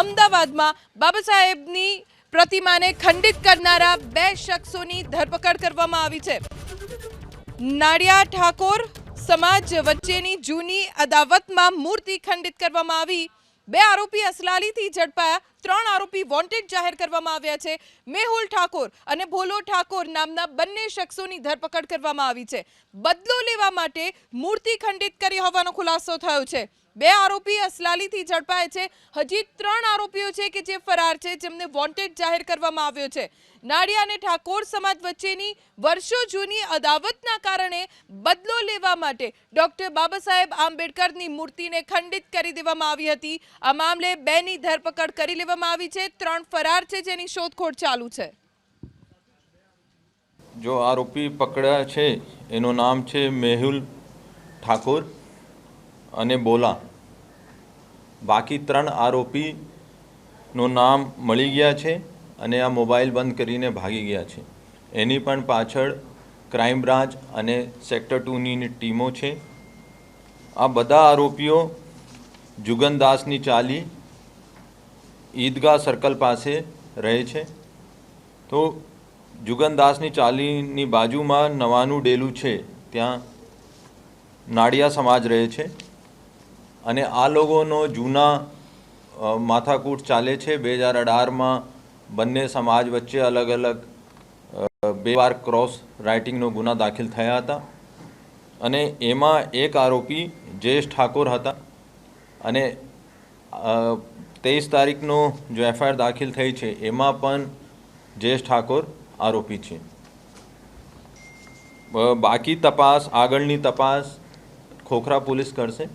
અમદાવાદમાં બાબા સાહેબની પ્રતિમાને ખંડિત કરનારા બે શખ્સોની ધરપકડ કરવામાં આવી છે. નાડિયા ઠાકોર સમાજ વચ્ચેની જૂની અદાવતમાં મૂર્તિ ખંડિત કરવામાં આવી. બે આરોપી અસલાલીથી ઝડપાયા, ત્રણ આરોપી વોન્ટેડ જાહેર કરવામાં આવ્યા છે. મેહુલ ઠાકોર અને ભોલો ઠાકોર નામના બંને શખ્સોની ધરપકડ કરવામાં આવી છે. બદલો લેવા માટે મૂર્તિ ખંડિત કરી હોવાનો ખુલાસો થયો છે. બે આરોપી અસલાલીથી ઝડપાયા છે. હજી ત્રણ આરોપીઓ છે કે જે ફરાર છે, જેમને વોન્ટેડ જાહેર કરવામાં આવ્યો છે. નાડિયા અને ઠાકોર સમાજ વચ્ચેની વર્ષો જૂની અદાવતના કારણે બદલો લેવા માટે ડોક્ટર બાબા સાહેબ આંબેડકરની મૂર્તિને ખંડિત કરી દેવામાં આવી હતી. આ મામલે બેની ધરપકડ કરી લેવામાં આવી છે. ત્રણ ફરાર છે જેની શોધખોળ ચાલુ છે. જો આરોપી પકડ્યા છે, એનું નામ છે મેહુલ ઠાકોર. અને બોલા. બાકી ત્રણ આરોપીનું નામ મળી ગયા છે અને આ મોબાઈલ બંધ કરીને ભાગી ગયા છે. એની પણ પાછળ ક્રાઇમ બ્રાન્ચ અને સેક્ટર ટુની ટીમો છે. આ બધા આરોપીઓ જુગનદાસની ચાલી ઈદગાહ સર્કલ પાસે રહે છે. તો જુગનદાસની ચાલીની બાજુમાં નવાનું ડેલું છે. ત્યાં નાડિયા સમાજ રહે છે. અને આ લોકોનો જૂના માથાકૂટ ચાલે છે. બે હજાર અઢારમાં બંને સમાજ વચ્ચે અલગ અલગ બે વાર ક્રોસ રાઇટિંગનો ગુના દાખલ થયા હતા. અને એમાં એક આરોપી જયેશ ઠાકોર હતા. અને તેવીસ તારીખનો જો એફઆઈઆર દાખલ થઈ છે, એમાં પણ જયેશ ઠાકોર આરોપી છે. બાકી તપાસ, આગળની તપાસ ખોખરા પોલીસ કરશે.